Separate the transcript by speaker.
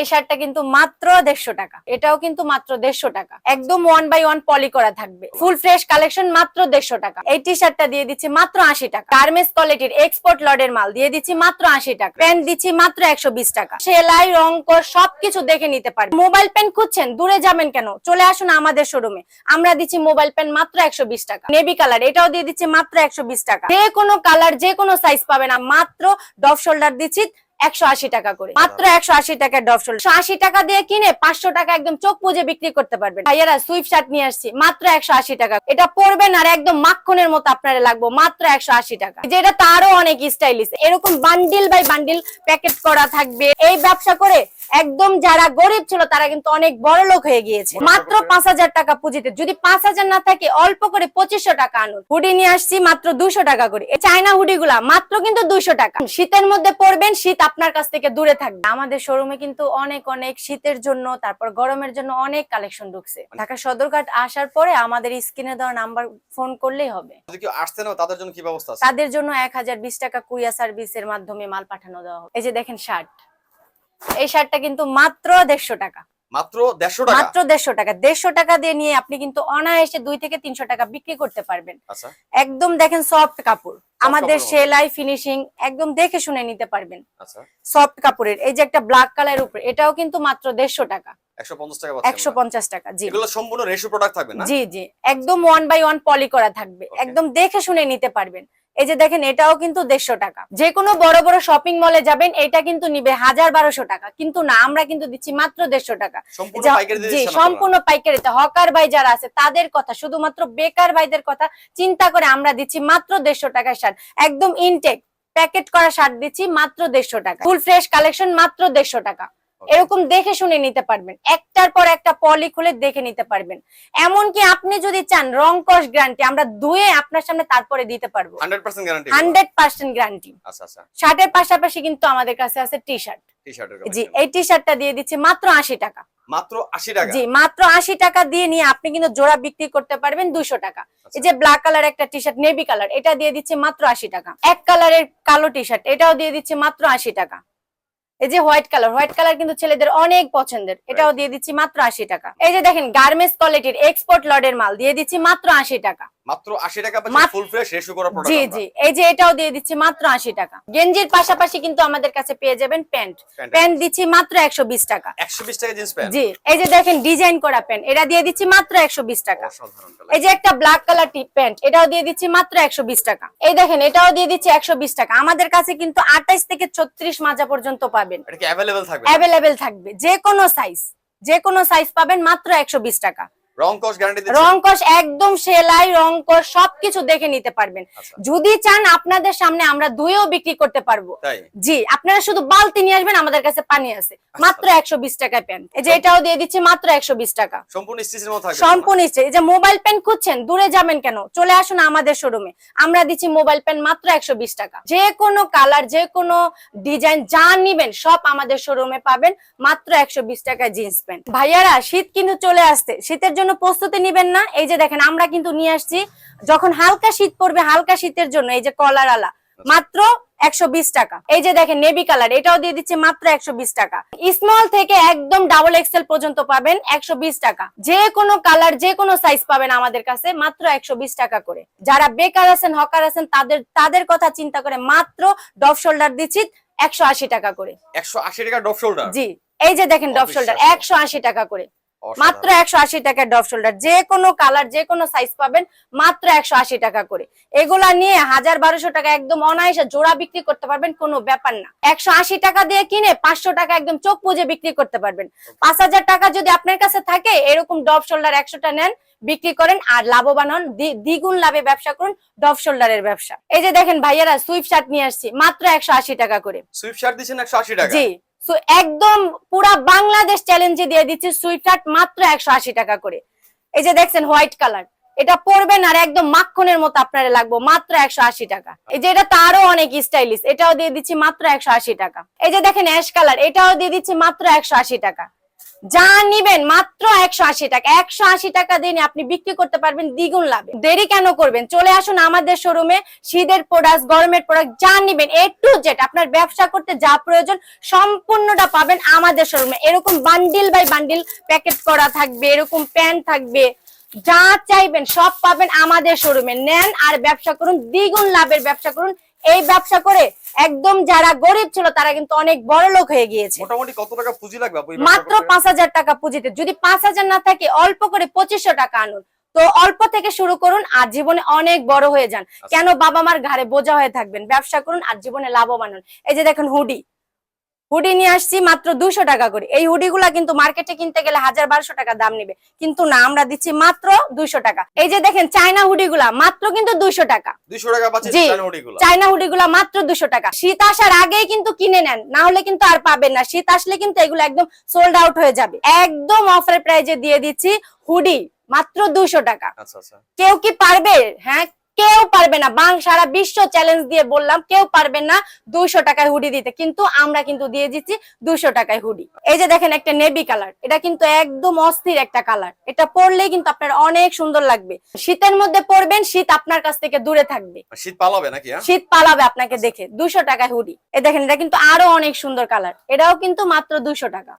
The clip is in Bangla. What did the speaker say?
Speaker 1: এই শার্টটা কিন্তু মাত্র দেড়শো টাকা। এটাও কিন্তু মাত্র দেড়শো টাকা। একদম ওয়ান বাই ওয়ান পলি করা থাকবে। ফুল ফ্রেশ কালেকশন মাত্র দেড়শো টাকা। এই টি শার্টটা দিয়ে দিচ্ছি মাত্র আশি টাকা। গার্মেন্টস কোয়ালিটির এক্সপোর্ট লডের মাল দিয়ে দিচ্ছি মাত্র আশি টাকা। প্যান্ট দিচ্ছি মাত্র একশো বিশ টাকা। সেলাই রংকর সবকিছু দেখে নিতে পারেন মোবাইল পেন খুঁজছেন? দূরে যাবেন কেন? চলে আসুন আমাদের শোরুমে আমরা দিচ্ছি মোবাইল পেন মাত্র একশো বিশ টাকা। নেভি কালার এটাও দিয়ে দিচ্ছি মাত্র একশো বিশ টাকা। যে কোনো কালার যে কোনো সাইজ পাবেন মাত্র ডফ শোল্ডার দিচ্ছি একশো আশি টাকা করে। মাত্র একশো আশি টাকার ডব শোল্ডার। আশি টাকা দিয়ে কিনে পাঁচশো টাকা একদম চোখ পুজে বিক্রি করতে পারবেন। ভাইয়ারা সুইফট শার্ট নিয়ে আসছি মাত্র একশো আশি টাকা। এটা পরবেন আর একদম মাখনের মতো আপনারা লাগবো মাত্র একশো আশি টাকা। যেটা তারও অনেক স্টাইলিশ এরকম বান্ডিল বাই বান্ডিল প্যাকেট করা থাকবে। এই ব্যবসা করে একদম যারা গরিব ছিল তারা কিন্তু অনেক বড় লোক হয়ে গিয়েছে। মাত্র পাঁচ হাজার টাকা পুঁজিতে। যদি পাঁচ হাজার না থাকে অল্প করে পঁচিশশো টাকা আনুন। হুডি নিয়ে আসছি মাত্র দুশো টাকা করে। এই চায়না হুডি গুলা মাত্র কিন্তু দুশো টাকা। শীতের মধ্যে পরবেন শীত আপনার কাছ থেকে দূরে থাকবে। আমাদের শোরুমে কিন্তু অনেক অনেক শীতের জন্য তারপর গরমের জন্য অনেক কালেকশন ঢুকছে। ঢাকা সদরঘাট আসার পরে আমাদের স্ক্রিনে দেওয়া নাম্বার ফোন করলেই হবে।
Speaker 2: আসতে না তাদের জন্য কি ব্যবস্থা
Speaker 1: তাদের জন্য এক হাজার বিশ টাকা কুরিয়া সার্ভিসের মাধ্যমে মাল পাঠানো দেওয়া হবে। এই যে দেখেন শার্ট। এই শার্টটা কিন্তু মাত্র দেড়শো টাকা।
Speaker 2: মাত্র দেড়শো টাকা?
Speaker 1: মাত্র দেড়শো টাকা। দেড়শো টাকা দিয়ে নিয়ে আপনি কিন্তু অনায়াসে দুই থেকে তিনশো টাকা বিক্রি করতে পারবেন।
Speaker 2: আচ্ছা।
Speaker 1: একদম দেখেন সফট কাপড়। আমাদের সেলাই ফিনিশিং একদম দেখে শুনে নিতে পারবেন।
Speaker 2: আচ্ছা।
Speaker 1: সফট কাপড়ের। এই যে একটা ব্ল্যাক কালার উপরে এটাও কিন্তু মাত্র দেড়শো টাকা।
Speaker 2: একশো পঞ্চাশ টাকা
Speaker 1: জি।
Speaker 2: এগুলো সম্পূর্ণ রেশো প্রোডাক্ট থাকবে না?
Speaker 1: জি জি। একদম ওয়ান বাই ওয়ান পলি করা থাকবে। একদম দেখে শুনে নিতে পারবেন। এই যে দেখেন এটাও কিন্তু দেড়শো টাকা। যে কোনো বড় বড় শপিং মলে যাবেন এটা কিন্তু নিবে হাজার বারোশো টাকা। কিন্তু না আমরা কিন্তু দিচ্ছি মাত্র দেড়শো টাকা।
Speaker 2: সম্পূর্ণ পাইকারি
Speaker 1: জি সম্পূর্ণ পাইকারিতে হকার ভাই যারা আছে তাদের কথা শুধুমাত্র বেকার ভাইদের কথা চিন্তা করে আমরা দিচ্ছি মাত্র দেড়শো টাকার শার্ট। একদম ইনটেক প্যাকেট করা শার্ট দিচ্ছি মাত্র দেড়শো টাকা। ফুল ফ্রেশ কালেকশন মাত্র দেড়শো টাকা. এরকম দেখে শুনে নিতে পারবেন। একটার পর একটা পলি খুলে দেখে নিতে পারবেন। এমনকি আপনি যদি চান রং কস গ্যারান্টি আমরা ধুয়ে আপনার সামনে তারপরে দিতে পারব।
Speaker 2: 100% গ্যারান্টি
Speaker 1: হান্ড্রেড পার্সেন্ট গ্যারান্টি।
Speaker 2: আচ্ছা আচ্ছা।
Speaker 1: শার্টের পাশাপাশি কিন্তু আমাদের কাছে আছে টি শার্ট
Speaker 2: টি শার্টের
Speaker 1: জি এই টি শার্টটা দিয়ে দিচ্ছি মাত্র আশি টাকা।
Speaker 2: মাত্র 80 টাকা?
Speaker 1: জি মাত্র আশি টাকা দিয়ে নিয়ে আপনি কিন্তু জোড়া বিক্রি করতে পারবেন দুশো টাকা।
Speaker 2: আচ্ছা।
Speaker 1: এই যে ব্ল্যাক কালার একটা টি শার্ট নেভি কালার এটা দিয়ে দিচ্ছে মাত্র আশি টাকা। এক কালারের কালো টি শার্ট এটাও দিয়ে দিচ্ছে মাত্র আশি টাকা। এই যে হোয়াইট কালার হোয়াইট কালার কিন্তু ছেলেদের অনেক পছন্দের। এটাও দিয়ে দিচ্ছি মাত্র আশি টাকা। এই যে দেখেন গার্মেন্টস কোয়ালিটির এক্সপোর্ট লডের মাল দিয়ে দিচ্ছি মাত্র আশি টাকা।
Speaker 2: মাত্র 80 টাকা পাচ্ছি ফুল ফ্রেশ রেশো করা প্রোডাক্ট
Speaker 1: জি জি। এই যে এটাও দিয়ে দিচ্ছি মাত্র আশি টাকা। গেঞ্জির পাশাপাশি কিন্তু আমাদের কাছে পেয়ে যাবেন প্যান্ট। প্যান্ট দিচ্ছি মাত্র একশো বিশ টাকা।
Speaker 2: 120 টাকা জিন্স প্যান্ট
Speaker 1: জি এই যে দেখেন ডিজাইন করা প্যান্ট এটা দিয়ে দিচ্ছি মাত্র একশো বিশ টাকা। এই যে একটা ব্ল্যাক কালার টি প্যান্ট এটাও দিয়ে দিচ্ছি মাত্র একশো বিশ টাকা। এই দেখেন এটাও দিয়ে দিচ্ছি একশো বিশ টাকা। আমাদের কাছে কিন্তু আঠাইশ থেকে ছত্রিশ মাজা পর্যন্ত পাবেন।
Speaker 2: এটা কি অ্যাভেলেবল থাকবে?
Speaker 1: যে কোনো সাইজ যে কোনো সাইজ পাবেন মাত্র একশো বিশ টাকা।
Speaker 2: গ্যারান্টি
Speaker 1: রংকশ একদম সেলাই রংকশ সবকিছু দেখে নিতে পারবেন।
Speaker 2: আচ্ছা।
Speaker 1: যদি চান আপনাদের সামনে আমরা দুইও বিক্রি করতে পারব।
Speaker 2: তাই?
Speaker 1: জি আপনারা শুধু বালতি নিয়ে আসবেন আমাদের কাছে পানি আছে। মাত্র একশো বিশ টাকায় প্যান্ট এই যে এটাও দিয়ে দিচ্ছি মাত্র একশো বিশ টাকা।
Speaker 2: সম্পূর্ণ স্টিচের মধ্যে
Speaker 1: সম্পূর্ণ ইচ্ছে। এই যে মোবাইল পেন খুঁজছেন দূরে যাবেন কেন? চলে আসুন আমাদের শোরুমে আমরা দিচ্ছি মোবাইল পেন মাত্র একশো বিশ টাকা। যে কোনো কালার যে কোনো ডিজাইন যা নিবেন সব আমাদের শোরুমে পাবেন। মাত্র একশো বিশ টাকায় জিন্স প্যান্ট ভাইয়ারা শীত কিন্তু চলে আসছে। শীতের জন্য প্রস্তুতি নিবেন না। এই যে দেখেন আমরা কিন্তু নিয়ে আসছি। যখন হালকা শীত পড়বে হালকা শীতের জন্য এই যে কলার আলা মাত্র একশো বিশ টাকা। এই যে দেখেন নেভি কালার এটাও দিয়ে দিচ্ছে মাত্র একশো বিশ টাকা। স্মল থেকে একদম ডাবল এক্সেল পর্যন্ত পাবেন একশো বিশ টাকা। যে কোনো কালার যে কোনো সাইজ পাবেন আমাদের কাছে মাত্র একশো বিশ টাকা করে। যারা বেকার আছেন হকার আছেন তাদের তাদের কথা চিন্তা করে মাত্র ডফ শোল্ডার দিচ্ছি একশো আশি টাকা করে।
Speaker 2: 180 টাকা ডপ শোল্ডার
Speaker 1: জি এই যে দেখেন ডফ শোল্ডার একশো আশি টাকা করে। মাত্র একশো আশি টাকা ডফ শোল্ডার। যে কোনো কালার যে কোনো সাইজ পাবেন মাত্র একশো আশি টাকা করে। এগুলা নিয়ে হাজার বারোশো টাকা একদম অনায়াসে জোড়া বিক্রি করতে পারবেন কোনো ব্যাপার না। একশো আশি টাকা দিয়ে কিনে পাঁচশো টাকা একদম চোখ পুজে বিক্রি করতে পারবেন। পাঁচ হাজার টাকা যদি আপনার কাছে থাকে এরকম ডব শোল্ডার একশোটা নেন বিক্রি করেন আর লাভবান হন। দ্বি- দ্বিগুণ লাভে ব্যবসা করুন ডব শোল্ডারের ব্যবসা। এই যে দেখেন ভাইয়ারা সুইফট শার্ট নিয়ে আসছি মাত্র একশো আশি টাকা করে।
Speaker 2: সুইফট শার্ট দিচ্ছেন 180 টাকা?
Speaker 1: জি। সো একদম পুরা বাংলাদেশ চ্যালেঞ্জে দিয়ে দিচ্ছে সুইফট মাত্র একশো আশি টাকা করে। এই যে দেখছেন হোয়াইট কালার এটা পরবেন আর একদম মাখনের মতো আপনারা লাগবো, মাত্র একশো আশি টাকা। এই যে এটা তারও অনেক স্টাইলিশ এটাও দিয়ে দিচ্ছি মাত্র একশো আশি টাকা। এই যে দেখেন অ্যাশ কালার এটাও দিয়ে দিচ্ছি মাত্র একশো আশি টাকা। যা নিবেন মাত্র একশো আশি টাকা। একশো আশি টাকা দিয়ে আপনি বিক্রি করতে পারবেন দ্বিগুণ লাভে। দেরি কেন করবেন? চলে আসুন আমাদের শোরুমে শীতের প্রোডাক্ট গরমের প্রোডাক্ট যা নিবেন এ টু জেড আপনার ব্যবসা করতে যা প্রয়োজন সম্পূর্ণটা পাবেন আমাদের শোরুমে এরকম বান্ডিল বাই বান্ডিল প্যাকেট করা থাকবে, এরকম প্যান্ট থাকবে। যা চাইবেন সব পাবেন আমাদের শোরুমে নেন আর ব্যবসা করুন, দ্বিগুণ লাভের ব্যবসা করুন এই ব্যবসা করে একদম যারা গরিব ছিল তারা কিন্তু অনেক বড় লোক হয়ে গিয়েছে।
Speaker 2: মোটামুটি কত টাকা পুঁজি লাগবে
Speaker 1: মাত্র পাঁচ হাজার টাকা পুঁজিতে। যদি পাঁচ হাজার না থাকে অল্প করে পঁচিশশো টাকা আনুন। তো অল্প থেকে শুরু করুন আর জীবনে অনেক বড় হয়ে যান। কেন বাবা মার ঘরে বোঝা হয়ে থাকবেন? ব্যবসা করুন আর জীবনে লাভবান হন। এই যে দেখেন হুডি। হুডি নিয়ে আসছি মাত্র দুশো টাকা করে। এই হুডি গুলা কিন্তু মার্কেটে কিনতে গেলে হাজার বারোশো টাকা দাম নেবে। কিন্তু না আমরা দিচ্ছি মাত্র দুইশো টাকা। এই যে দেখেন চায়না হুডি গুলা মাত্র কিন্তু দুইশো টাকা।
Speaker 2: 200 টাকা
Speaker 1: জি।
Speaker 2: চায়না হুডিগুলো।
Speaker 1: মাত্র দুশো টাকা। শীত আসার আগেই কিন্তু কিনে নেন না হলে কিন্তু আর পাবেন না। শীত আসলে কিন্তু এগুলো একদম সোল্ড আউট হয়ে যাবে। একদম অফার প্রাইজে দিয়ে দিচ্ছি হুডি মাত্র দুশো টাকা।
Speaker 2: আচ্ছা আচ্ছা।
Speaker 1: কেউ কি পারবে? হ্যাঁ কেউ পারবে না। বাং সারা বিশ্ব চ্যালেঞ্জ দিয়ে বললাম কেউ পারবে না দুইশো টাকায় হুডি দিতে। কিন্তু আমরা কিন্তু দিয়ে দিচ্ছি দুশো টাকায় হুডি। এই যে দেখেন একটা নেভি কালার এটা কিন্তু একদম অস্থির একটা কালার এটা পরলেই কিন্তু আপনার অনেক সুন্দর লাগবে। শীতের মধ্যে পরবেন শীত আপনার কাছ থেকে দূরে থাকবে।
Speaker 2: শীত পালাবে নাকি হ্যাঁ?
Speaker 1: শীত পালাবে আপনাকে দেখে। দুশো টাকায় হুডি। এ দেখেন এটা কিন্তু আরও অনেক সুন্দর কালার এটাও কিন্তু মাত্র দুশো টাকা।